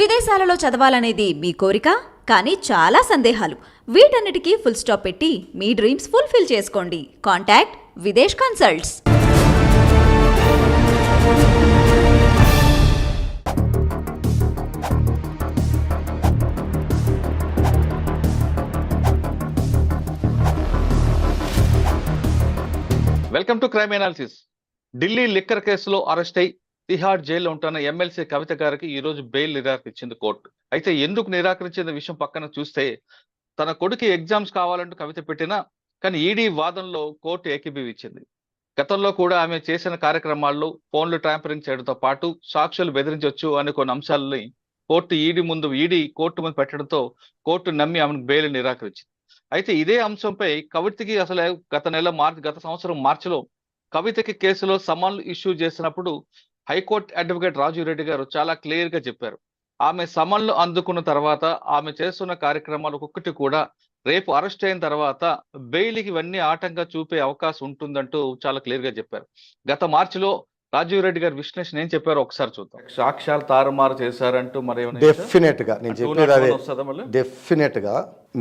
విదేశాలలో చదవాలనేది మీ కోరిక కానీ చాలా సందేహాలు. వీటన్నిటికీ ఫుల్ స్టాప్ పెట్టి మీ డ్రీమ్స్ ఫుల్ఫిల్ చేసుకోండి. Contact Videsh consults welcome to crime analysis Delhi liquor కేసులో అరెస్ట్ అయి తిహార్ జైల్లో ఉంటున్న ఎమ్మెల్సీ కవిత గారికి ఈ రోజు బెయిల్ నిరాకరించింది కోర్టు. అయితే ఎందుకు నిరాకరించిన విషయం పక్కన చూస్తే తన కొడుకు ఎగ్జామ్స్ కావాలంటూ కవిత పెట్టినా కానీ ఈడీ వాదనలో కోర్టు ఏకీభవించింది. గతంలో కూడా ఆమె చేసిన కార్యక్రమాల్లో ఫోన్లు ట్యాంపరింగ్ చేయడంతో పాటు సాక్షులు బెదిరించవచ్చు అనే కొన్ని అంశాలని కోర్టు ఈడీ ముందు ఈడీ కోర్టు ముందు పెట్టడంతో కోర్టు నమ్మి ఆమెను బెయిల్ నిరాకరించింది. అయితే ఇదే అంశంపై కవితకి అసలు గత నెల మార్చి గత సంవత్సరం మార్చిలో కవితకి కేసులో సమన్లు ఇష్యూ చేసినప్పుడు high court advocate Raju Reddy గారు చాలా క్లియర్గా చెప్పారు. ఆమె సమన్లు అందుకున్న తర్వాత ఆమె చేస్తున్న కార్యక్రమాలు ఒక్కొక్కటి కూడా రేపు అరెస్ట్ అయిన తర్వాత బెయిల్కి ఇవన్నీ ఆటంగా చూపే అవకాశం ఉంటుందంటూ చాలా క్లియర్గా చెప్పారు. గత మార్చిలో రాజీవ్ రెడ్డి గారు విశ్లేషణ ఏం చెప్పారో ఒకసారి చూద్దాం. సాక్ష్యాలు తారుమారు చేశారంటూ మరి డెఫినెట్గా నేను చెప్పేది అదే. డెఫినెట్గా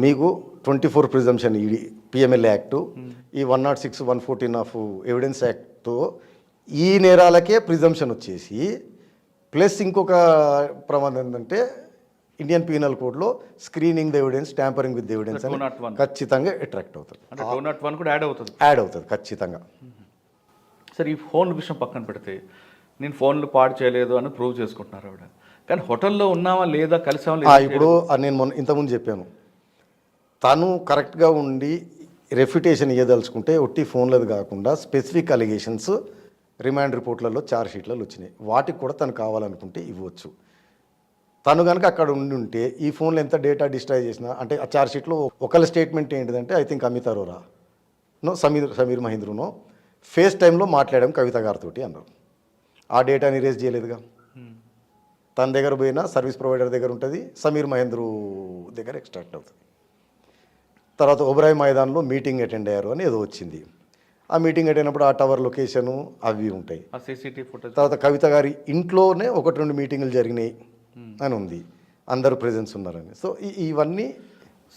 మీకు twenty four presumption ED PML act ఈ one not six one fourteen of evidence యాక్ట్తో ఈ నేరాలకే ప్రిజంప్షన్ వచ్చేసి ప్లస్ ఇంకొక ప్రమాదం ఏంటంటే ఇండియన్ పీనల్ కోడ్లో screening the evidence tampering with evidence అని 201. ఖచ్చితంగా అట్రాక్ట్ అవుతుంది వన్ కూడా యాడ్ అవుతుంది. యాడ్ అవుతుంది ఖచ్చితంగా. సరే ఈ ఫోన్ విషయం పక్కన పెడితే నేను ఫోన్లు పాడు చేయలేదు అని ప్రూవ్ చేసుకుంటున్నారు ఆవిడ. కానీ హోటల్లో ఉన్నావా లేదా కలిసామా ఇప్పుడు నేను మొన్న ఇంతకుముందు చెప్పాను. తను కరెక్ట్గా ఉండి రెఫ్యుటేషన్ ఇవ్వదలుచుకుంటే ఒట్టి ఫోన్లది కాకుండా స్పెసిఫిక్ అలిగేషన్స్ రిమాండ్ రిపోర్ట్లలో చార్జ్ షీట్లలో వచ్చినాయి. వాటికి కూడా తను కావాలనుకుంటే ఇవ్వచ్చు. తను కనుక అక్కడ ఉండి ఉంటే ఈ ఫోన్లో ఎంత డేటా డిస్ట్రాయ్ చేసినా అంటే ఆ చార్జ్ షీట్లో ఒకళ్ళ స్టేట్మెంట్ ఏంటిదంటే I think Amit Arora. No Sameer Sameer మహేంద్రునో face టైంలో మాట్లాడాం కవిత గారితో అన్నారు. ఆ డేటాని ఇరేజ్ చేయలేదుగా. తన దగ్గర పోయినా సర్వీస్ ప్రొవైడర్ దగ్గర ఉంటుంది సమీర్ మహేంద్రు దగ్గర ఎక్స్ట్రాక్ట్ అవుతుంది. తర్వాత ఒబరాయ్ మైదాన్లో మీటింగ్ అటెండ్ అయ్యారు అని ఏదో వచ్చింది. ఆ మీటింగ్ అయినప్పుడు ఆ టవర్ లొకేషను అవి ఉంటాయి. ఆ సీసీటీవీ ఫుటేజ్. తర్వాత కవిత గారి ఇంట్లోనే ఒకటి రెండు మీటింగులు జరిగినాయి అని ఉంది. అందరూ ప్రెజెన్స్ ఉన్నారని. సో ఇవన్నీ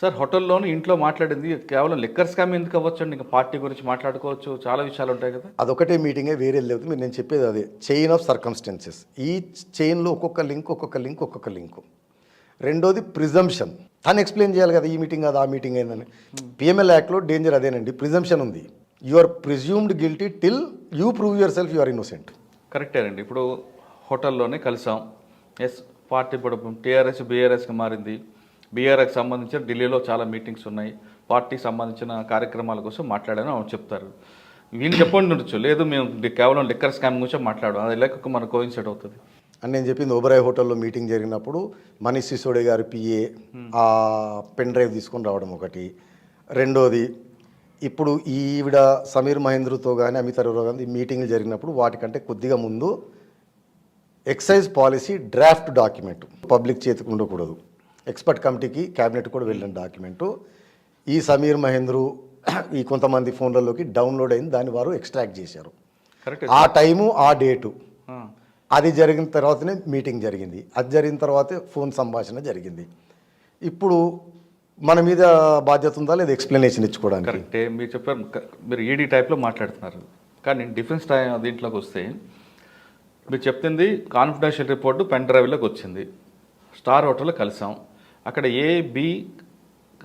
సార్ హోటల్లోని ఇంట్లో మాట్లాడింది. కేవలం లిక్కర్ స్కామ్ ఎందుకు అవ్వచ్చు ఇంకా పార్టీ గురించి మాట్లాడుకోవచ్చు. చాలా విషయాలు ఉంటాయి కదా. అదొకటే మీటింగే వేరే లేదు. మీరు నేను చెప్పేది అదే. చైన్ ఆఫ్ సర్కమ్స్టెన్సెస్ ఈ చైన్లో ఒక్కొక్క లింక్ ఒక్కొక్క లింక్ ఒక్కొక్క లింక్ రెండోది ప్రిజంప్షన్ తను ఎక్స్ప్లెయిన్ చేయాలి కదా ఈ మీటింగ్ కాదు ఆ మీటింగ్ అయిందని. పిఎంఎల్ యాక్ట్లో డేంజర్ అదేనండి. ప్రిజంప్షన్ ఉంది. You are presumed guilty till you prove yourself you are innocent కరెక్టేనండి ఇప్పుడు హోటల్లోనే కలిసాం. ఎస్ పార్టీ ఇప్పుడు టీఆర్ఎస్ బీఆర్ఎస్కి మారింది. బీఆర్ఎస్కి సంబంధించిన ఢిల్లీలో చాలా మీటింగ్స్ ఉన్నాయి. పార్టీకి సంబంధించిన కార్యక్రమాల కోసం మాట్లాడాను అవును చెప్తారు. వీళ్ళు చెప్పండి ఉండొచ్చు. లేదు మేము కేవలం లిక్కర్ స్కామ్ గురించి మాట్లాడాం అది లెక్క మన కోయిన్సైడ్ అవుతుంది. అని నేను చెప్పింది ఓబరాయ్ హోటల్లో మీటింగ్ జరిగినప్పుడు మనీష్ సిసోడే గారి పిఏ ఆ పెన్ డ్రైవ్ తీసుకొని రావడం ఒకటి. రెండోది ఇప్పుడు ఈవిడ సమీర్ మహేంద్రతో కానీ అమిత్ అరోరా కానీ మీటింగ్లు జరిగినప్పుడు వాటికంటే కొద్దిగా ముందు excise policy draft document. Public చేతికి ఉండకూడదు. ఎక్స్పర్ట్ కమిటీకి క్యాబినెట్ కూడా వెళ్ళిన డాక్యుమెంటు. ఈ సమీర్ మహేంద్రు ఈ కొంతమంది ఫోన్లలోకి డౌన్లోడ్ అయింది. దాన్ని వారు ఎక్స్ట్రాక్ట్ చేశారు. కరెక్ట్ ఆ టైము ఆ డేటు. అది జరిగిన తర్వాతనే మీటింగ్ జరిగింది. అది జరిగిన తర్వాతే ఫోన్ సంభాషణ జరిగింది. ఇప్పుడు మన మీద బాధ్యత ఉందా లేదా ఎక్స్ప్లెనేషన్ ఇచ్చుకోవడానికి? కరెక్టే మీరు చెప్పారు మీరు ఈడీ టైప్లో మాట్లాడుతున్నారు. కానీ డిఫెన్స్ దీంట్లోకి వస్తే మీరు చెప్తుంది కాన్ఫిడెన్షియల్ రిపోర్టు పెన్ డ్రైవ్లోకి వచ్చింది. స్టార్ హోటల్లో కలిసాం. అక్కడ ఏ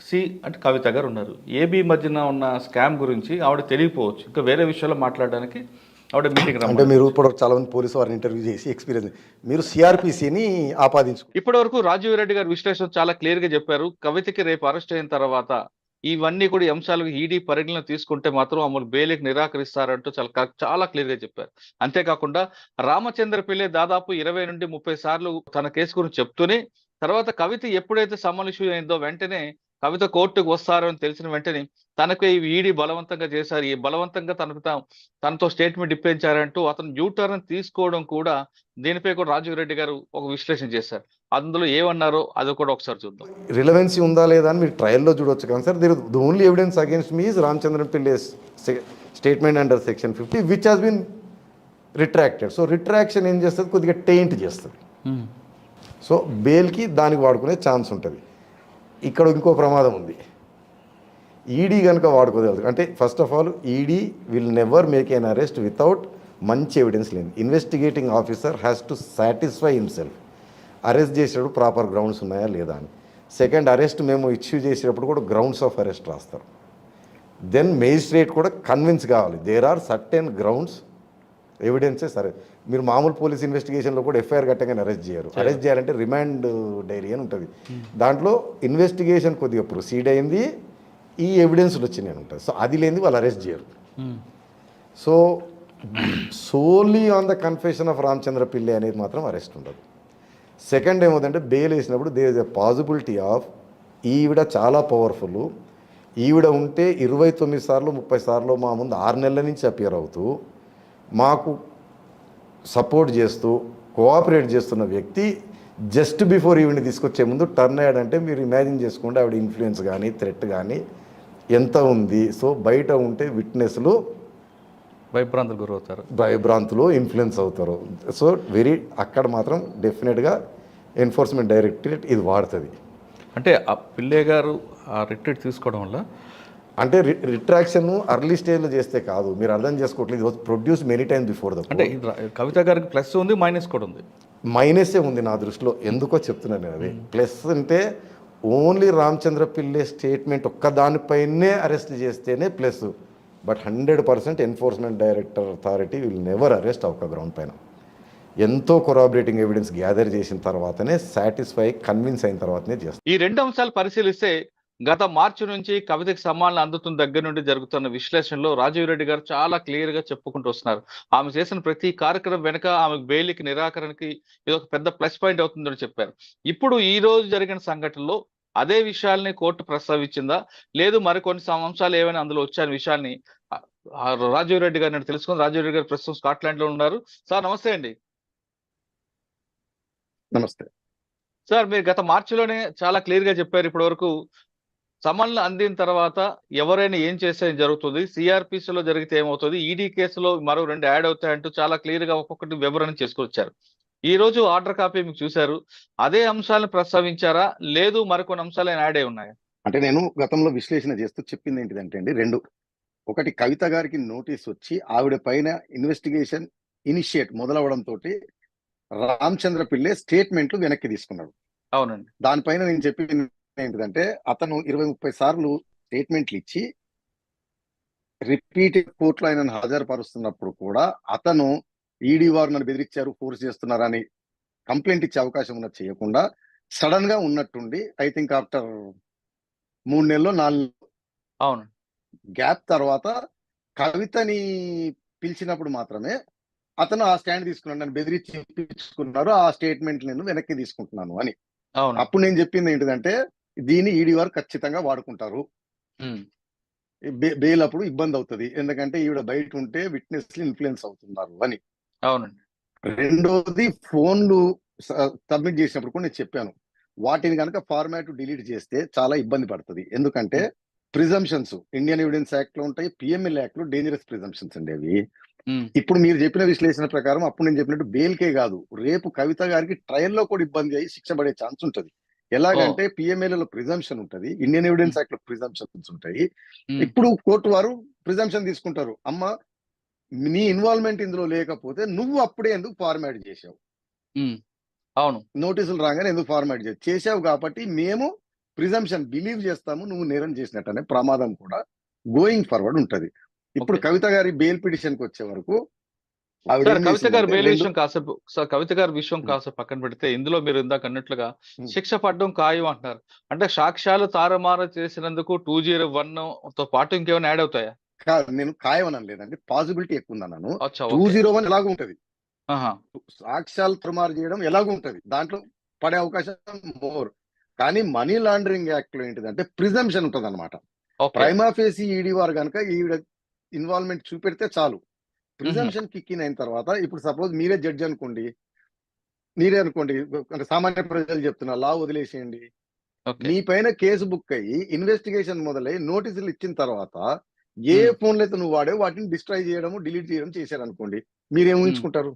సి అంటే కవిత గారు ఉన్నారు. ఏబి మధ్యన ఉన్న స్కామ్ గురించి ఆవిడ తెలియకపోవచ్చు. ఇంకా వేరే విషయాల్లో మాట్లాడడానికి ఆవిడ మీటింగ్ అంటే మీరు ఇప్పుడు చాలా మంది పోలీసు వారిని ఇంటర్వ్యూ చేసి ఎక్స్పీరియన్స్ మీరు సిఆర్పిసిని ఆపాదించు ఇప్పటి వరకు రాజీవ్ రెడ్డి గారి విశ్లేషణ చాలా క్లియర్గా చెప్పారు. కవితకి రేపు అరెస్ట్ అయిన తర్వాత ఇవన్నీ కూడా ఈ అంశాలు ఈడీ పరిగణన తీసుకుంటే మాత్రం అమలు బెయిల్కి నిరాకరిస్తారంటూ చాలా చాలా క్లియర్గా చెప్పారు. అంతేకాకుండా రామచంద్ర పిల్లే దాదాపు ఇరవై నుండి ముప్పై సార్లు తన కేసు గురించి చెప్తూనే తర్వాత కవిత ఎప్పుడైతే సమన్ ఇష్యూ అయిందో వెంటనే కవిత కోర్టుకు వస్తారు అని తెలిసిన వెంటనే తనకు ఈ ఈడీ బలవంతంగా చేశారు. ఈ బలవంతంగా తనకు తా- తనతో స్టేట్మెంట్ ఇప్పించారంటూ అతను యూ టర్న్ తీసుకోవడం కూడా దీనిపై కూడా రాజీవ్ రెడ్డి గారు ఒక విశ్లేషణ చేశారు. అందులో ఏమన్నారో అది కూడా ఒకసారి చూద్దాం. రిలవెన్సీ ఉందా లేదా అని మీరు ట్రయల్లో చూడొచ్చు కానీ sir. There the only evidence against me is Ramachandran Pillai statement under section fifty which has been retracted so retraction ఏం చేస్తుంది? కొద్దిగా టెయింట్ చేస్తుంది. సో బెయిల్కి దానికి వాడుకునే ఛాన్స్ ఉంటుంది. ఇక్కడ ఇంకో ప్రమాదం ఉంది. ఈడీ కనుక వాడుకోదలదు అంటే first of all ED will never make an arrest without మంచి ఎవిడెన్స్ లేదు investigating officer has to satisfy himself arrest చేసేటప్పుడు ప్రాపర్ గ్రౌండ్స్ ఉన్నాయా లేదా అని. సెకండ్ అరెస్ట్ మేము ఇష్యూ చేసేటప్పుడు కూడా గ్రౌండ్స్ ఆఫ్ అరెస్ట్ రాస్తారు. దెన్ మేజిస్ట్రేట్ కూడా కన్విన్స్ కావాలి. దేర్ ఆర్ సర్టెన్ గ్రౌండ్స్ ఎవిడెన్సే సరే. మీరు మామూలు పోలీస్ ఇన్వెస్టిగేషన్లో కూడా ఎఫ్ఐఆర్ కట్టగానే అరెస్ట్ చేయరు. అరెస్ట్ చేయాలంటే రిమాండ్ డైరీ అని ఉంటుంది. దాంట్లో ఇన్వెస్టిగేషన్ కొద్దిగా ప్రొసీడ్ అయింది. ఈ ఎవిడెన్స్లు వచ్చినాయి అని ఉంటుంది సో అది లేనిది వాళ్ళు అరెస్ట్ చేయరు. So solely on the confession of Ramachandra Pillai అనేది మాత్రం అరెస్ట్ ఉండదు. సెకండ్ ఏమవుతుందంటే బెయిల్ వేసినప్పుడు there is a possibility of ఈవిడ చాలా పవర్ఫుల్ ఈవిడ ఉంటే ఇరవై తొమ్మిది సార్లు ముప్పై సార్లు మా ముందు ఆరు నెలల నుంచి అపియర్ అవుతూ మాకు సపోర్ట్ చేస్తూ కోఆపరేట్ చేస్తున్న వ్యక్తి జస్ట్ బిఫోర్ ఈవిని తీసుకొచ్చే ముందు టర్న్ అయ్యాడంటే మీరు ఇమాజిన్ చేసుకోండి ఆవిడ ఇన్ఫ్లుయెన్స్ కానీ థ్రెట్ కానీ ఎంత ఉంది. సో బయట ఉంటే విట్నెస్లు భయభ్రాంతులు గురవుతారు. భయభ్రాంతులు ఇన్ఫ్లుయెన్స్ అవుతారు. సో వెరీ అక్కడ మాత్రం డెఫినెట్గా ఎన్ఫోర్స్మెంట్ డైరెక్టరేట్ ఇది వాడుతుంది. అంటే ఆ పిల్లే గారు ఆ రిట్రీట్ తీసుకోవడం వల్ల అంటే రి రిట్రాక్షన్ అర్లీ స్టేజ్లో చేస్తే కాదు. మీరు అర్థం చేసుకోవట్లేదు. ఇది produce many time before the అంటే కవిత గారికి ప్లస్ ఉంది మైనస్ కూడా ఉంది. మైనసే ఉంది నా దృష్టిలో? ఎందుకో చెప్తున్నాను నేను అది ప్లస్ అంటే ఓన్లీ రామచంద్ర పిల్లే స్టేట్మెంట్ ఒక్కదానిపైనే అరెస్ట్ చేస్తేనే plus but hundred percent enforcement director authority will never arrest ఒక గ్రౌండ్ పైన. ఎంతో కొరాబరేటింగ్ ఎవిడెన్స్ గ్యాదర్ చేసిన తర్వాతనే సాటిస్ఫై కన్విన్స్ అయిన తర్వాతనే చేస్తారు ఈ రెండు అంశాలు పరిశీలిస్తే గత మార్చి నుంచి కవితకి సమ్మానం అందుతున్న దగ్గర నుండి జరుగుతున్న విశ్లేషణలో రాజీవ్ రెడ్డి గారు చాలా క్లియర్గా చెప్పుకుంటూ వస్తున్నారు. ఆమె చేసిన ప్రతి కార్యక్రమం వెనుక ఆమె బెయిల్కి నిరాకరణకి ఇది ఒక పెద్ద ప్లస్ పాయింట్ అవుతుందని చెప్పారు. ఇప్పుడు ఈ రోజు జరిగిన సంఘటనలో అదే విషయాల్ని కోర్టు ప్రస్తావించిందా? లేదు మరికొన్ని అంశాలు ఏమైనా అందులో వచ్చాయనే విషయాన్ని రాజీవ్ రెడ్డి గారు నేను తెలుసుకుని రాజీవ్ రెడ్డి గారు ప్రస్తుతం స్కాట్లాండ్లో ఉన్నారు. సార్ నమస్తే అండి. నమస్తే. సార్ మీరు గత మార్చిలోనే చాలా క్లియర్గా చెప్పారు. ఇప్పటి వరకు సమన్లు అందిన తర్వాత ఎవరైనా ఏం చేస్తే జరుగుతుంది? సిఆర్పిసి లో జరిగితే ఏమవుతుంది? ఈడీ కేసులో మరో రెండు యాడ్ అవుతాయంటూ చాలా క్లియర్గా ఒక్కొక్కటి వివరణ చేసుకొచ్చారు. ఈ రోజు ఆర్డర్ కాపీ మీకు చూశారు. అదే అంశాలను ప్రస్తావించారా? లేదు మరికొన్ని అంశాలు యాడ్ అయి ఉన్నాయా? అంటే నేను గతంలో విశ్లేషణ చేస్తూ చెప్పింది ఏంటిదంటే అండి రెండు. ఒకటి కవిత గారికి నోటీస్ వచ్చి ఆవిడ పైన ఇన్వెస్టిగేషన్ ఇనిషియేట్ మొదలవడం తోటి రామచంద్ర పిల్లే స్టేట్మెంట్లు వెనక్కి తీసుకున్నాడు. అవునండి. దానిపైన నేను చెప్పింది ఏంటిదంటే అతను ఇరవై ముప్పై సార్లు స్టేట్మెంట్లు ఇచ్చి రిపీటెడ్ కోర్టులో ఆయనను హాజరుపరుస్తున్నప్పుడు కూడా అతను ఈడీ వారు నన్ను బెదిరించారు ఫోర్స్ చేస్తున్నారని కంప్లైంట్ ఇచ్చే అవకాశం ఉన్నది చేయకుండా సడన్గా ఉన్నట్టుండి ఐ థింక్ ఆఫ్టర్ మూడు నెలలు నాలుగు అవును. గ్యాప్ తర్వాత కవితని పిలిచినప్పుడు మాత్రమే అతను ఆ స్టాండ్ తీసుకున్నాడు నన్ను బెదిరించి ఇప్పించుకున్నారు ఆ స్టేట్మెంట్ నేను వెనక్కి తీసుకుంటున్నాను అని. అవును. అప్పుడు నేను చెప్పింది ఏంటిదంటే దీన్ని ఈడీ వారు ఖచ్చితంగా వాడుకుంటారు. బెయిల్ అప్పుడు ఇబ్బంది అవుతుంది ఎందుకంటే ఈవిడ బయట ఉంటే విట్నెస్ ఇన్ఫ్లుయెన్స్ అవుతున్నారు అని. అవునండి. రెండోది ఫోన్లు సబ్మిట్ చేసినప్పుడు కూడా నేను చెప్పాను. వాటిని కనుక ఫార్మాట్ డిలీట్ చేస్తే చాలా ఇబ్బంది పడుతుంది. ఎందుకంటే ప్రిజంప్షన్స్ ఇండియన్ ఎవిడెన్స్ యాక్ట్లో ఉంటాయి పిఎంఎల్ యాక్ట్లో డేంజరస్ ప్రిజంప్షన్స్ అండి అవి. ఉమ్, ఇప్పుడు మీరు చెప్పిన విశ్లేషణ ప్రకారం అప్పుడు నేను చెప్పినట్టు బెయిల్కే కాదు. రేపు కవిత గారికి ట్రయల్లో కూడా ఇబ్బంది అయ్యి శిక్ష పడే ఛాన్స్ ఉంటది. ఎలాగంటే పిఎంఎల్లో ప్రిజంప్షన్ ఉంటది. ఇండియన్ ఎవిడెన్స్ యాక్ట్లో ప్రిజంప్షన్స్ ఉంటాయి ఇప్పుడు కోర్టు వారు ప్రిజంప్షన్ తీసుకుంటారు. అమ్మ నీ ఇన్వాల్వ్మెంట్ ఇందులో లేకపోతే నువ్వు అప్పుడే ఎందుకు ఫార్మాట్ చేసావు అవును. నోటీసులు రాగానే ఎందుకు ఫార్మాట్ చేసావు చేసావు కాబట్టి మేము ప్రిజంప్షన్ బిలీవ్ చేస్తాము నువ్వు నేరం చేసినట్టు అనే ప్రమాదం కూడా గోయింగ్ ఫార్వర్డ్ ఉంటది. ఇప్పుడు. కవిత గారి బెయిల్ పిటిషన్కి వచ్చే వరకు సార్ కవిత గారు బెయిల్ విషయం కాసేపు సార్ కవిత గారి విషయం. కాసేపు పక్కన పెడితే ఇందులో మీరు ఇందాక అన్నట్లుగా. శిక్ష పడడం ఖాయం అంటున్నారు. అంటే సాక్ష్యాలు తారుమారు చేసినందుకు టూ జీరో వన్తో పాటు ఇంకేమైనా యాడ్ అవుతాయా? కాదు నేను ఖాయం లేదండి. పాసిబిలిటీ ఎక్కువ ఉందన్నాను. టూ. జీరో వన్ ఎలాగో ఉంటది. సాక్ష్యాలు తుమారు చేయడం ఎలాగో ఉంటది. దాంట్లో పడే అవకాశం మోర్. కానీ మనీ లాండరింగ్ యాక్ట్లో ఏంటిదంటే ప్రిజంప్షన్ ఉంటది అనమాట ఓకే. ప్రైమా ఫేసి ఈడీ వారు కనుక ఈవిడ ఇన్వాల్వ్మెంట్ చూపెడితే చాలు. ప్రిజంప్షన్ కిక్కిన్ అయిన తర్వాత ఇప్పుడు సపోజ్ మీరే జడ్జి అనుకోండి మీరే అనుకోండి అంటే సామాన్య ప్రజలు చెప్తున్నా లా వదిలేసేయండి. మీ పైన కేసు బుక్ అయ్యి ఇన్వెస్టిగేషన్ మొదలై నోటీసులు ఇచ్చిన తర్వాత ఏ. ఫోన్లు అయితే నువ్వు వాడే వాటిని డిస్ట్రాయ్ చేయడం డిలీట్ చేయడం చేశారు అనుకోండి మీరేం ఊహించుకుంటారు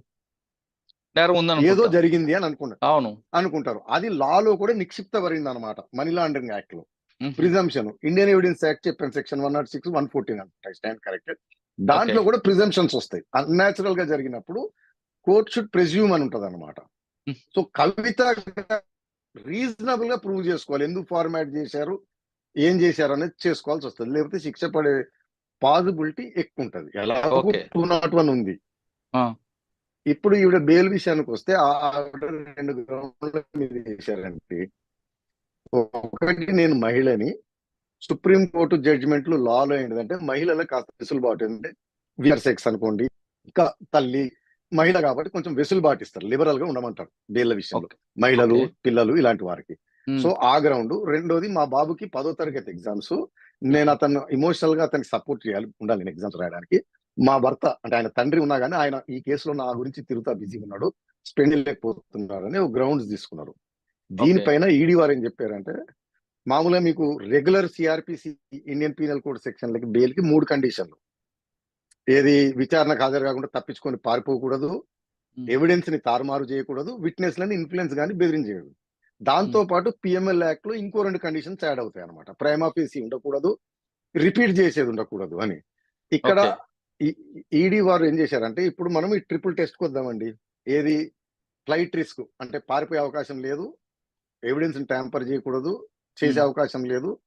ఏదో. జరిగింది అని అనుకుంటారు అవును. అనుకుంటారు. అది లాలో కూడా నిక్షిప్తపడింది అనమాట మనీ లాండరింగ్ యాక్ట్లో. ప్రిజంప్షన్ ఇండియన్ ఎవిడెన్స్ యాక్ట్ చెప్పాను section one nought six one fourteen అంటే స్టాండ్ కరెక్టెడ్ దాంట్లో. కూడా ప్రిజంప్షన్స్ వస్తాయి అన్యాచురల్గా జరిగినప్పుడు కోర్ట్ షుడ్ ప్రెజ్యూమ్ అని ఉంటది అనమాట. సో కవిత రీజనబుల్గా ప్రూవ్ చేసుకోవాలి ఎందుకు ఫార్మాట్ చేశారు ఏం చేశారు అనేది చేసుకోవాల్సి వస్తుంది లేకపోతే శిక్ష పడే పాసిబిలిటీ ఎక్కువ ఉంటది ఎలా. టూ నాట్ వన్ ఉంది. ఇప్పుడు ఈవిడ బెయిల్ విషయానికి వస్తే రెండు గ్రౌండ్ల మీద చేశారంటే ఒకటి నేను మహిళని సుప్రీం కోర్టు జడ్జిమెంట్లు లాలో ఏంటంటే మహిళలకు కాస్త వెసులుబాటు ఏంటంటే విఆర్ సెక్స్ అనుకోండి ఇంకా తల్లి మహిళ కాబట్టి కొంచెం వెసులుబాటు ఇస్తారు లిబరల్గా ఉండమంటారు బెయిల్ విషయంలో. మహిళలు. పిల్లలు ఇలాంటి వారికి. మ్మ్. సో ఆ గ్రౌండ్ రెండోది మా బాబుకి పదో తరగతి ఎగ్జామ్స్ నేను అతను ఇమోషనల్గా అతనికి సపోర్ట్ చేయాలి ఉండాలి నేను ఎగ్జామ్స్ రాయడానికి. మా భర్త అంటే ఆయన తండ్రి ఉన్నా కానీ ఆయన ఈ కేసులో నా గురించి తిరుగుతా బిజీగా ఉన్నాడు స్పెండ్ లేకపోతున్నారని ఒక గ్రౌండ్స్ తీసుకున్నారు. దీనిపైన ఈడీ వారు ఏం చెప్పారంటే మామూలుగా మీకు regular CrPC Indian penal code సెక్షన్లకి బెయిల్కి మూడు కండిషన్లు ఏది విచారణకు హాజరు కాకుండా తప్పించుకొని పారిపోకూడదు. ఎవిడెన్స్ని తారుమారు చేయకూడదు విట్నెస్ లని ఇన్ఫ్లుయెన్స్ కానీ బెదిరించకూడదు. దాంతో పాటు పిఎంఎల్ యాక్ట్లో ఇంకో రెండు కండిషన్స్ యాడ్ అవుతాయి అనమాట ప్రైమ్ ఆఫీసీ ఉండకూడదు రిపీట్ చేసేది ఉండకూడదు అని. ఇక్కడ. ఈడీ వారు ఏం చేశారంటే ఇప్పుడు మనం ఈ ట్రిపుల్ టెస్ట్ వద్దామండి. ఏది ఫ్లైట్ రిస్క్ అంటే పారిపోయే అవకాశం లేదు ఎవిడెన్స్ ట్యాంపర్ చేయకూడదు చేసే. అవకాశం లేదు.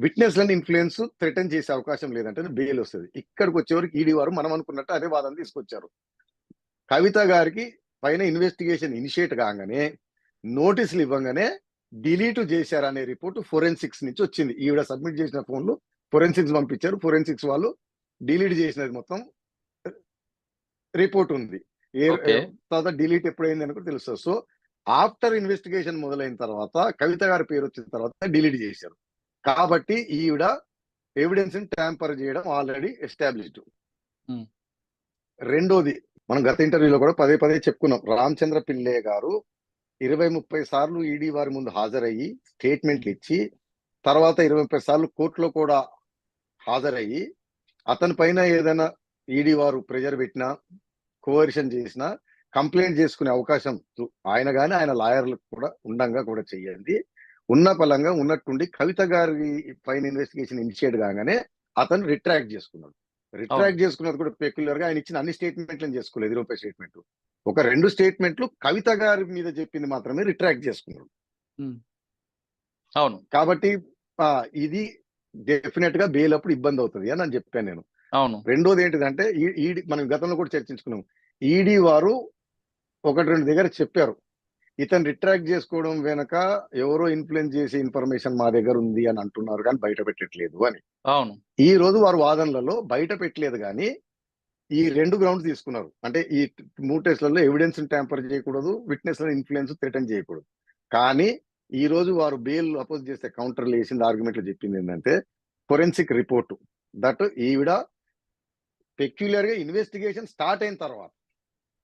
విట్నెస్ లని ఇన్ఫ్లుయెన్స్ థ్రెటన్ చేసే అవకాశం లేదంటే బెయిల్ వస్తుంది. ఇక్కడికి వచ్చేవరకు ఈడీ వారు మనం అనుకున్నట్టు అదే వాదన తీసుకొచ్చారు. కవిత గారికి పైన ఇన్వెస్టిగేషన్ ఇనిషియేట్ కాగానే నోటీసులు ఇవ్వగానే డిలీట్ చేశారనే రిపోర్ట్ ఫోరెన్సిక్స్ నుంచి వచ్చింది. ఈవిడ సబ్మిట్ చేసిన ఫోన్లు ఫోరెన్సిక్స్ పంపించారు. ఫోరెన్సిక్స్ వాళ్ళు డిలీట్ చేసినది మొత్తం రిపోర్ట్ ఉంది. ఏ. తర్వాత డిలీట్ ఎప్పుడైంది అని కూడా తెలుస్తుంది. సో ఆఫ్టర్ ఇన్వెస్టిగేషన్ మొదలైన తర్వాత కవిత గారి పేరు వచ్చిన తర్వాత డిలీట్ చేశారు. కాబట్టి ఈవిడ ఎవిడెన్స్ ట్యాంపర్ చేయడం ఆల్రెడీ ఎస్టాబ్లిష్డ్. రెండోది మనం గత ఇంటర్వ్యూలో కూడా పదే పదే చెప్పుకున్నాం. రామచంద్ర పిల్లే గారు ఇరవై ముప్పై సార్లు ఈడీ వారి ముందు హాజరయ్యి స్టేట్మెంట్లు ఇచ్చి తర్వాత ఇరవై ముప్పై సార్లు కోర్టులో కూడా హాజరయ్యి అతని పైన ఏదైనా ఈడీ వారు ప్రెజర్ పెట్టినా కోవర్షన్ చేసినా కంప్లైంట్ చేసుకునే అవకాశం ఆయన గాని ఆయన లాయర్లు కూడా ఉండంగా కూడా చెయ్యండి. ఉన్న పలంగా ఉన్నట్టుండి కవిత గారి పైన ఇన్వెస్టిగేషన్ ఇనిషియేట్ కాగానే అతను రిట్రాక్ట్ చేసుకున్నాడు. రిట్రాక్ట్ చేసుకున్నది కూడా పెక్యులర్గా ఆయన ఇచ్చిన అన్ని స్టేట్మెంట్లను చేసుకోలేదు. ఇరవై స్టేట్మెంట్ ఒక రెండు స్టేట్మెంట్లు కవిత గారి మీద చెప్పింది మాత్రమే రిట్రాక్ట్ చేసుకున్నాడు. అవును. కాబట్టి ఇది డెఫినెట్గా బెయిల్ అప్పుడు ఇబ్బంది అవుతుంది అని చెప్పాను నేను. అవును. రెండోది ఏంటిదంటే ఈ- ఈడీ మనం గతంలో కూడా చర్చించుకున్నాం. ఈడీ వారు ఒకటి రెండు దగ్గర చెప్పారు. ఇతను రిట్రాక్ట్ చేసుకోవడం వెనక ఎవరో ఇన్ఫ్లుయెన్స్ చేసే ఇన్ఫర్మేషన్ మా దగ్గర ఉంది అని అంటున్నారు కానీ బయట పెట్టట్లేదు అని. అవును. ఈ రోజు వారు వాదనలలో బయట పెట్టలేదు కానీ ఈ రెండు గ్రౌండ్స్ తీసుకున్నారు. అంటే ఈ మూడు టెస్ట్లలో ఎవిడెన్స్ ట్యాంపర్ చేయకూడదు విట్నెస్ ఇన్ఫ్లుయెన్స్ థ్రెటన్ చేయకూడదు. కానీ ఈ రోజు వారు బెయిల్ అపోజ్ చేస్తే కౌంటర్లు వేసింది ఆర్గ్యుమెంట్లు చెప్పింది ఏంటంటే ఫొరెన్సిక్ రిపోర్ట్. దట్ ఈవిడ పెక్యులర్గా ఇన్వెస్టిగేషన్ స్టార్ట్ అయిన తర్వాత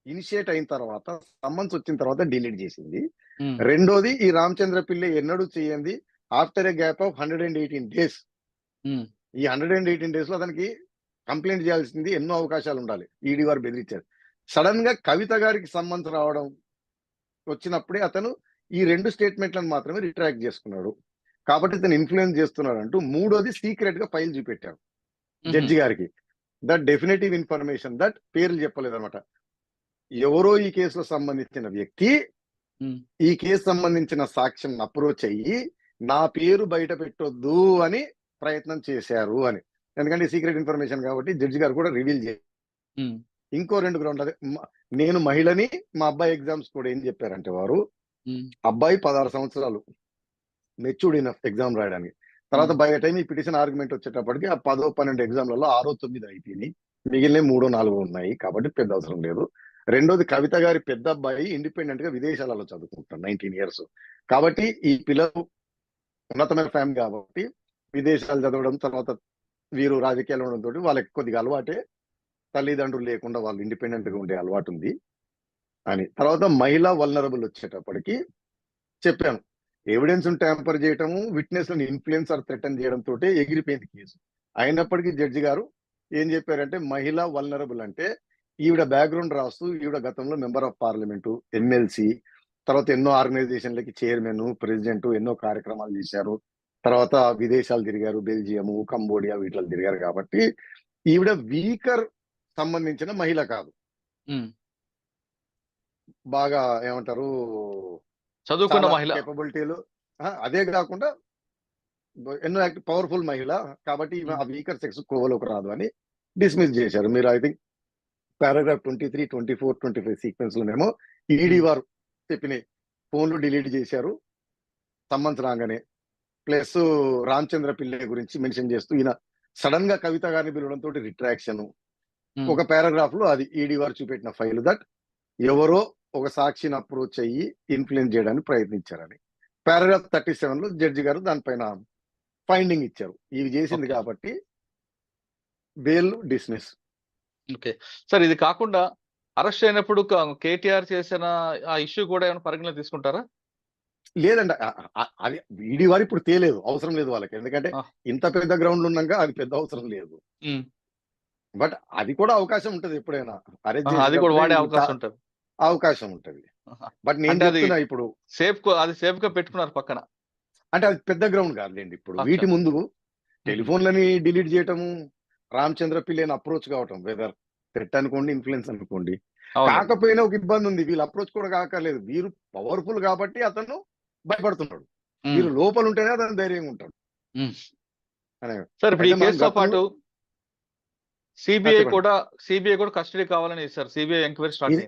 ఇనిషియేట్ అయిన తర్వాత సమ్మన్స్ వచ్చిన తర్వాత డిలీట్ చేసింది. రెండోది ఈ రామచంద్ర పిల్లే ఎన్నడూ చేయండి after a gap of hundred and eighteen days. ఈ హండ్రెడ్ అండ్ ఎయిటీన్ డేస్లో అతనికి కంప్లైంట్ చేయాల్సింది ఎన్నో అవకాశాలు ఉండాలి. ఈడీ వారు బెదిరించారు. సడన్గా కవిత గారికి సంబంధం రావడం వచ్చినప్పుడే అతను ఈ రెండు స్టేట్మెంట్లను మాత్రమే రిట్రాక్ట్ చేసుకున్నాడు. కాబట్టి ఇతను ఇన్ఫ్లుయెన్స్ చేస్తున్నాడు అంటూ మూడోది సీక్రెట్గా ఫైల్ చూపెట్టారు. ఉమ్, జడ్జి గారికి. దట్ డెఫినెటివ్ ఇన్ఫర్మేషన్ దట్ పేర్లు చెప్పలేదు అనమాట ఎవరో ఈ కేసులో సంబంధించిన వ్యక్తి ఈ కేసు సంబంధించిన సాక్ష్యం అప్రోచ్ అయ్యి నా పేరు బయట పెట్టొద్దు అని ప్రయత్నం చేశారు అని. ఎందుకంటే సీక్రెట్ ఇన్ఫర్మేషన్ కాబట్టి జడ్జి గారు కూడా రివీల్ ఉమ్, ఇంకో రెండు గ్రౌండ్ నేను మహిళని మా అబ్బాయి ఎగ్జామ్స్ కూడా ఏం చెప్పారంటే వారు అబ్బాయి పదహారు సంవత్సరాలు మెచ్యూర్డ్ ఇనఫ్ ఎగ్జామ్ రాయడానికి. తర్వాత బై టైం ఈ పిటిషన్ ఆర్గ్యుమెంట్ వచ్చేటప్పటికి ఆ పదో పన్నెండు ఎగ్జామ్లలో ఆరో తొమ్మిది అయిపోయినాయి. మిగిలిన మూడో నాలుగో ఉన్నాయి కాబట్టి పెద్ద అవసరం లేదు. రెండోది కవిత గారి పెద్ద అబ్బాయి ఇండిపెండెంట్గా విదేశాలలో చదువుకుంటున్నాడు నైన్టీన్ ఇయర్స్ కాబట్టి ఈ పిల్లలు ఉన్నతమైన ఫ్యామిలీ కాబట్టి విదేశాలు చదవడం తర్వాత వీరు రాజకీయాలు ఉండడంతో వాళ్ళకి కొద్దిగా అలవాటే. తల్లిదండ్రులు లేకుండా వాళ్ళు ఇండిపెండెంట్గా ఉండే అలవాటు ఉంది అని. తర్వాత మహిళా వల్నరబుల్ వచ్చేటప్పటికి చెప్పాను. ఎవిడెన్స్ ట్యాంపర్ చేయటము విట్నెస్ ఇన్ఫ్లుయెన్స్ ఆర్ థ్రెటన్ చేయడం తోటే ఎగిరిపోయింది కేసు. అయినప్పటికీ జడ్జి గారు ఏం చెప్పారంటే మహిళా వల్నరబుల్ అంటే ఈవిడ బ్యాక్గ్రౌండ్ రాస్తూ ఈవిడ గతంలో మెంబర్ ఆఫ్ పార్లమెంటు ఎమ్మెల్సీ తర్వాత ఎన్నో ఆర్గనైజేషన్లకి చైర్మన్ ప్రెసిడెంట్ ఎన్నో కార్యక్రమాలు చేశారు. తర్వాత విదేశాలు తిరిగారు బెల్జియము కంబోడియా వీటిలో తిరిగారు కాబట్టి ఈవిడ వీకర్ సంబంధించిన మహిళ కాదు. బాగా ఏమంటారు? చదువుకున్న మహిళ. కేపబిలిటీలు అదే కాకుండా ఎన్నో పవర్ఫుల్ మహిళ కాబట్టి ఆ వీకర్ సెక్స్ కోవలోకి రాదు అని డిస్మిస్ చేశారు. మీరు I think paragraph twenty three twenty four twenty five sequence లోనేమో ED Hmm. వారు చెప్పినాయి ఫోన్లు డిలీట్ చేశారు సమ్మన్స్ రాగానే ప్లస్ రామచంద్ర పిల్లే గురించి మెన్షన్ చేస్తూ ఈయన సడన్గా కవిత గారిని పిలవడంతో రిట్రాక్షన్ ఉమ్. ఒక పారాగ్రాఫ్లో అది ఈడీ వారు చూపెట్టిన ఫైల్ దట్ ఎవరో ఒక సాక్షిని అప్రోచ్ అయ్యి ఇన్ఫ్లుయెన్స్ చేయడానికి ప్రయత్నించారని పారాగ్రాఫ్ థర్టీ సెవెన్లో జడ్జి గారు దానిపైన ఫైండింగ్ ఇచ్చారు ఇవి చేసింది. కాబట్టి బెయిల్ డిస్మిస్ ఓకే. సార్ ఇది కాకుండా అరెస్ట్ అయినప్పుడు కేటీఆర్ చేసిన ఆ ఇష్యూ కూడా ఏమైనా పరిగణలో తీసుకుంటారా? లేదండి. అది ఈడీ వారు ఇప్పుడు తేలేదు. అవసరం లేదు వాళ్ళకి. ఎందుకంటే. ఇంత పెద్ద గ్రౌండ్ ఉన్నాక అది పెద్ద అవసరం లేదు. బట్ అది కూడా అవకాశం ఉంటది ఎప్పుడైనా. అది కూడా వాడే అవకాశం ఉంటది. అవకాశం ఉంటది. బట్ నేను ఇప్పుడు సేఫ్ అది సేఫ్గా పెట్టుకున్నారు పక్కన. అంటే అది పెద్ద గ్రౌండ్ కాదులేండి. ఇప్పుడు. వీటి ముందు టెలిఫోన్లని డిలీట్ చేయటము రామచంద్ర పిల్లని అప్రోచ్ కావటం వెదర్ థ్రెట్ అనుకోండి ఇన్ఫ్లుయెన్స్ అనుకోండి. కాకపోయినా ఒక ఇబ్బంది ఉంది. వీళ్ళు అప్రోచ్ కూడా కాకలేదు వీరు పవర్ఫుల్ కాబట్టి అతను భయపడుతున్నాడు. వీరు లోపల ఉంటేనే అతను ధైర్యంగా ఉంటాడు. సార్ ఇప్పుడు ఈ అయితే మనం కేసుతో పాటు సిబిఐ. కూడా సిబిఐ కూడా కస్టడీ కావాలని ఇస్తారు సిబిఐ ఎంక్వైరీ స్టార్ట్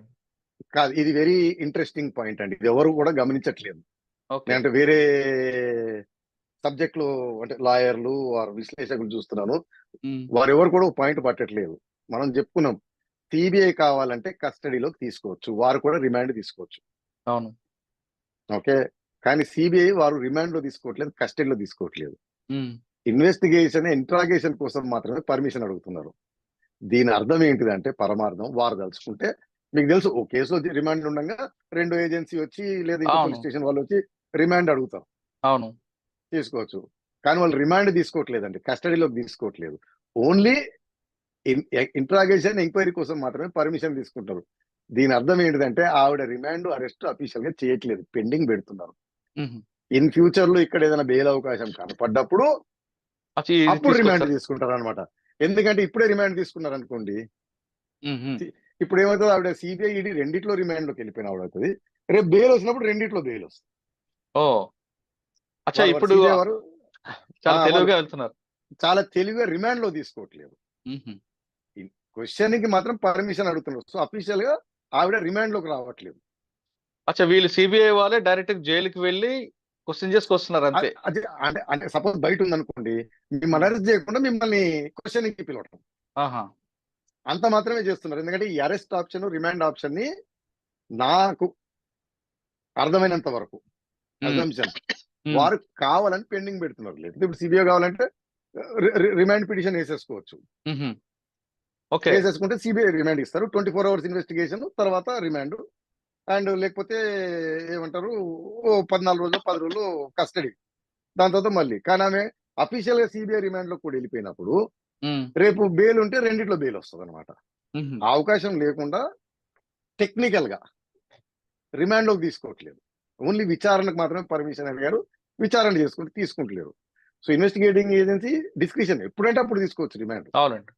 కాదు ఇది వెరీ ఇంట్రెస్టింగ్ పాయింట్ అండి. ఇది ఎవరు కూడా గమనించట్లేదు. అంటే వేరే సబ్జెక్ట్లో అంటే లాయర్లు వారు విశ్లేషకులు చూస్తున్నాను. వారు ఎవరు కూడా పాయింట్ పట్టట్లేదు. మనం చెప్పుకున్నాం. సిబిఐ కావాలంటే కస్టడీలోకి తీసుకోవచ్చు. వారు కూడా రిమాండ్ తీసుకోవచ్చు. అవును. ఓకే? కానీ సిబిఐ వారు రిమాండ్లో తీసుకోవట్లేదు కస్టడీలో తీసుకోవట్లేదు. ఇన్వెస్టిగేషన్ ఇంట్రాగేషన్ కోసం మాత్రమే పర్మిషన్ అడుగుతున్నారు. దీని అర్థం ఏంటిదంటే పరమార్థం. వారు తలుచుకుంటే మీకు తెలుసు ఓ కేసులో రిమాండ్ ఉండగా రెండు ఏజెన్సీ వచ్చి లేదా. పోలీస్ స్టేషన్ వాళ్ళు వచ్చి రిమాండ్ అడుగుతారు. అవును. తీసుకోవచ్చు. కానీ వాళ్ళు రిమాండ్ తీసుకోవట్లేదండి. కస్టడీలోకి తీసుకోవట్లేదు. ఓన్లీ ఇంట్రాగేషన్ ఎంక్వైరీ కోసం మాత్రమే పర్మిషన్ తీసుకుంటారు దీని అర్థం ఏంటిదంటే ఆవిడ రిమాండ్ అరెస్ట్ అఫీషియల్గా చేయట్లేదు. పెండింగ్ పెడుతున్నారు. ఇన్ ఫ్యూచర్లో ఇక్కడ ఏదైనా బెయిల్ అవకాశం కనపడ్డప్పుడు అప్పుడు రిమాండ్. తీసుకుంటారు అనమాట ఎందుకంటే ఇప్పుడే రిమాండ్ తీసుకున్నారు అనుకోండి. ఇప్పుడు ఏమవుతుంది ఆవిడ సిబిఐ ఈడీ రెండిట్లో రిమాండ్లోకి వెళ్ళిపోయిన ఆవిడ అవుతుంది. రేపు బెయిల్ వచ్చినప్పుడు రెండిట్లో బెయిల్ వస్తుంది. అచ్చా ఇప్పుడు చాలా తెలివిగా వెళ్తున్నారు. చాలా తెలివిగా రిమాండ్లో తీసుకోవట్లేదు. క్వశ్చన్కి మాత్రం పర్మిషన్ అడుగుతున్నారు. సో అఫీషియల్గా ఆవిడ రిమాండ్లోకి రావట్లేదు. అచ్చా వీళ్ళు సిబిఐ వాళ్ళే డైరెక్ట్ జైలుకి వెళ్ళి క్వశ్చన్ చేసుకొస్తున్నారు అంతే. అంటే అంటే సపోజ్ బయట ఉందనుకోండి మిమ్మల్ని అరెస్ట్ చేయకుండా మిమ్మల్ని క్వశ్చన్కి పిలవటం అంత మాత్రమే చేస్తున్నారు. ఎందుకంటే ఈ అరెస్ట్ ఆప్షన్ రిమాండ్ ఆప్షన్ని నాకు అర్థమైనంత వరకు. ఉమ్. ఉమ్. వారు కావాలని పెండింగ్ పెడుతున్నారు. లేదు ఇప్పుడు సిబిఐ కావాలంటే రిమాండ్ పిటిషన్ వేసేసుకోవచ్చు. వేసేసుకుంటే సిబిఐ రిమాండ్ ఇస్తారు. ట్వంటీ ఫోర్ అవర్స్ ఇన్వెస్టిగేషన్ తర్వాత రిమాండ్. అండ్ లేకపోతే ఏమంటారు ఓ పద్నాలుగు రోజులు పది రోజులు కస్టడీ. దాని తర్వాత మళ్ళీ. కానీ ఆమె అఫీషియల్గా సిబిఐ రిమాండ్లో కూడా వెళ్ళిపోయినప్పుడు ఉమ్. రేపు బెయిల్ ఉంటే రెండిట్లో బెయిల్ వస్తుంది అనమాట అవకాశం లేకుండా టెక్నికల్గా రిమాండ్లోకి తీసుకోవట్లేదు. ఓన్లీ విచారణకు మాత్రమే పర్మిషన్ అడిగారు. విచారణ చేసుకుంటే తీసుకుంటలేరు. సో ఇన్వెస్టిగేటింగ్ ఏజెన్సీ డిస్క్రిషన్ ఎప్పుడంటే అప్పుడు తీసుకోవచ్చు రిమాండ్. అవునండి.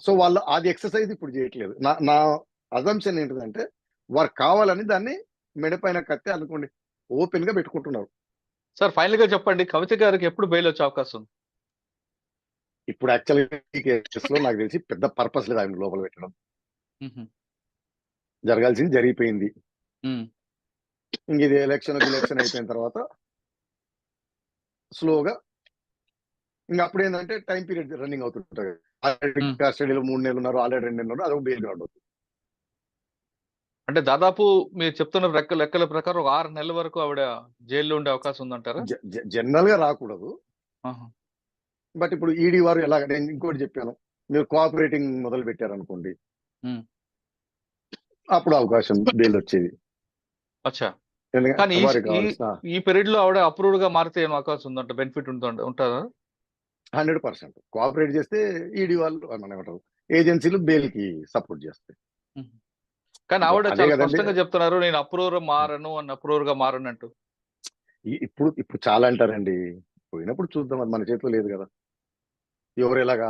సో వాళ్ళు అది ఎక్సర్సైజ్ ఇప్పుడు చేయట్లేదు. నా నా అజంప్షన్ ఏంటిదంటే వారు కావాలని దాన్ని మెడపైన కత్తి అనుకోండి ఓపెన్గా పెట్టుకుంటున్నారు. సార్ ఫైనల్గా చెప్పండి. కవిత గారికి ఎప్పుడు బెయిల్ వచ్చే అవకాశం ఉంది? ఇప్పుడు యాక్చువల్గా ఈ కేసులో నాకు తెలిసి పెద్ద పర్పస్ లేదు ఆయన లోపల పెట్టడం. జరగాల్సింది జరిగిపోయింది. ఇంక ఇది ఎలక్షన్ ఎలక్షన్ అయిపోయిన తర్వాత స్లోగా ఇంకా అప్పుడు ఏంటంటే టైం పీరియడ్ రన్నింగ్ అవుతుంటాయి ఆల్రెడీ. కస్టడీలో మూడు నెలలు ఉన్నారు ఆల్రెడీ రెండు నెలలు ఉన్నారు అదొక బెయిల్ గ్రౌండ్ అవుతుంది. అంటే దాదాపు మీరు చెప్తున్న లెక్క లెక్కల ప్రకారం ఒక ఆరు నెలల వరకు ఆవిడ జైల్లో ఉండే అవకాశం ఉందంటారా? జనరల్గా రాకూడదు. బట్ ఇప్పుడు ఈడీ వారు ఎలాగ నేను ఇంకోటి చెప్పాను. మీరు కోఆపరేటింగ్ మొదలు పెట్టారు అనుకోండి. అప్పుడు అవకాశం బెయిల్ వచ్చేది. అచ్చా. కానీ ఈ- పీరియడ్లో ఆవిడ అప్రూవ్డ్గా మారితే ఏం అవకాశం ఉందంట. బెనిఫిట్ ఉంటుందా ఉంటుందా? Hundred percent. కోఆపరేట్ చేస్తే ఈడీ వాళ్ళు మన ఏమంటారు? ఏజెన్సీలు బెయిల్కి సపోర్ట్ చేస్తాయి. కానీ ఆవిడ చాలా. స్పష్టంగా చెప్తున్నారు నేను అప్రూవర్ మారను అన్న అప్రూవర్గా మారను అంటూ. ఇప్పుడు ఇప్పుడు చాలా అంటారండి. పోయినప్పుడు చూద్దాం అది మన చేతిలో లేదు కదా. ఎవరు ఎలాగా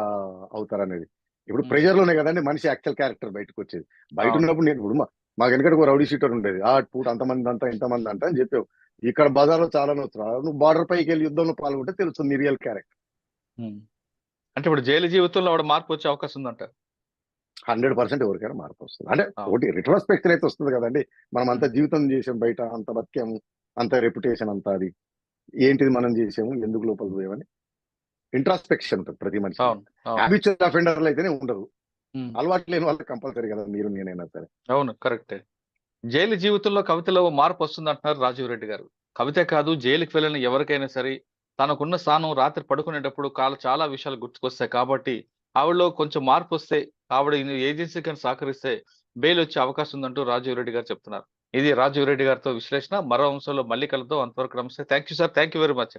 అవుతారనేది. ఇప్పుడు. ప్రెషర్లోనే కదండి మనిషి యాక్చువల్ క్యారెక్టర్ బయటకు వచ్చేది బయట. ఉన్నప్పుడు నేను ఇప్పుడు మాకు వెనకటి ఒక రౌడీ షీటర్ ఉండేది. ఆ పూట అంతమంది అంతా ఇంతమంది అంట అని చెప్పావు ఇక్కడ బజార్లో చాలా వస్తున్నా నువ్వు బార్డర్ పైకి వెళ్ళి యుద్ధంలో పాల్గొంటే తెలుస్తుంది నీ రియల్ క్యారెక్టర్. అంటే ఇప్పుడు జైలు జీవితంలో ఆవిడ మార్పు వచ్చే అవకాశం ఉందంట. హండ్రెడ్ పర్సెంట్ ఎవరికైనా మార్పు వస్తుంది. అంటే. ఒకటి రిట్రోస్పెక్షన్ అయితే వస్తుంది కదండి. మనం అంత జీవితం చేసాం బయట అంత బతికాము అంత రెప్యుటేషన్ అంత అది. ఏంటిది మనం చేసాము ఎందుకు లోపల పోయామని? ఇంట్రాస్పెక్షన్ ఉంటుంది ప్రతి మనిషి హ్యాబిచువల్ అఫెండర్లు అయితేనే ఉండదు. అలవాటు లేని వాళ్ళకి కంపల్సరీ కదా మీరు నేనైనా సరే. అవును కరెక్టే. జైలు జీవితంలో కవితలో మార్పు వస్తుంది అంటున్నారు రాజీవ్ రెడ్డి గారు. కవిత కాదు జైలుకి వెళ్ళిన ఎవరికైనా సరే తనకున్న స్థానం రాత్రి పడుకునేటప్పుడు కాల చాలా విషయాలు గుర్తుకొస్తాయి కాబట్టి ఆవిడలో కొంచెం మార్పు వస్తే ఆవిడ ఏజెన్సీ కానీ సహకరిస్తే బెయిల్ వచ్చే అవకాశం ఉందంటూ రాజీవ్ రెడ్డి గారు చెప్తున్నారు. ఇది రాజీవ్ రెడ్డి గారితో విశ్లేషణ. మరో అంశంలో మళ్ళీ కలుద్దాం. అంతవరకు నమస్తే. Thank you sir. Thank you very much